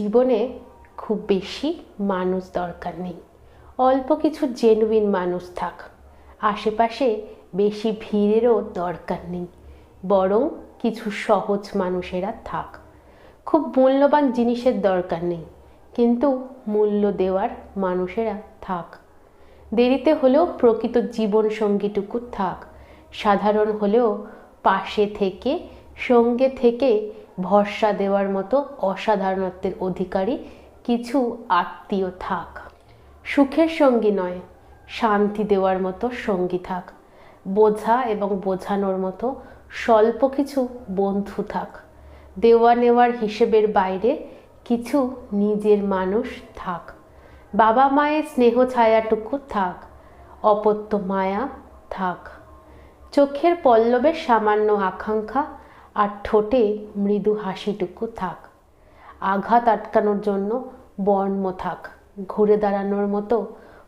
জীবনে খুব বেশি মানুষ দরকার নেই। অল্প কিছু জেনুইন মানুষ থাক। আশেপাশে বেশি ভিড়েরও দরকার নেই। বরং কিছু সহজ মানুষেরা থাক। খুব মূল্যবান জিনিসের দরকার নেই। কিন্তু মূল্য দেওয়ার মানুষেরা থাক। দেরিতে হলেও প্রকৃত জীবন সঙ্গীটুকু থাক। সাধারণ হলেও পাশে থেকে, সঙ্গে থেকে ভরসা দেওয়ার মতো অসাধারণত্বের অধিকারী কিছু আত্মীয় থাক। সুখের সঙ্গী নয়, শান্তি দেওয়ার মতো সঙ্গী থাক। বোঝা এবং বোঝানোর মতো স্বল্প কিছু বন্ধু থাক। দেওয়া নেওয়ার হিসেবের বাইরে কিছু নিজের মানুষ থাক। বাবা মায়ের স্নেহ ছায়াটুকু থাক, অপত্য মায়া থাক। চোখের পল্লবের সামান্য আকাঙ্ক্ষা আর ঠোঁটে মৃদু হাসিটুকু থাক। আঘাত আটকানোর জন্য বর্ম থাক। ঘুরে দাঁড়ানোর মতো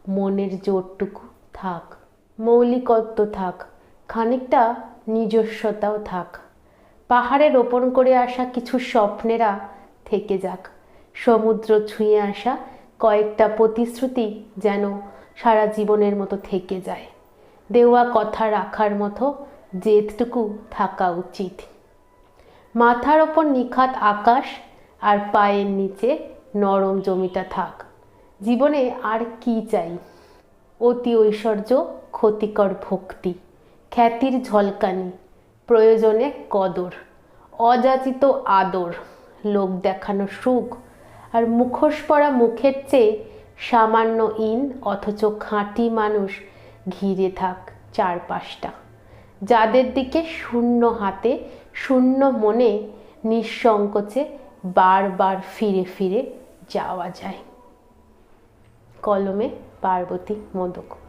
মনের জোরটুকু থাক। মৌলিকত্ব থাক। খানিকটা নিজস্বতাও থাক। পাহাড়ে রোপণ করে আসা কিছু স্বপ্নেরা থেকে যাক। সমুদ্র ছুঁয়ে আসা কয়েকটা প্রতিশ্রুতি যেন সারা জীবনের মতো থেকে যায়। দেওয়া কথা রাখার মতো জেদটুকু থাকা উচিত। মাথার ওপর নিখাত আকাশ আর পায়ের নিচে নরম জমিটা থাক। জীবনে আর কি চাই? অতি ঐশ্বর্য, ক্ষতিকর ভক্তি, খ্যাতির ঝলকানি, প্রয়োজনে কদর, অযাচিত আদর, লোক দেখানো সুখ আর মুখোশ পরা মুখের চেয়ে সামান্য ইন অথচ খাঁটি মানুষ ঘিরে থাক চারপাশটা। যাদের দিকে শূন্য হাতে, শূন্য মনে নিঃসংকোচে বারবার ফিরে ফিরে যাওয়া যায়। কলমে পার্বতী মোদক।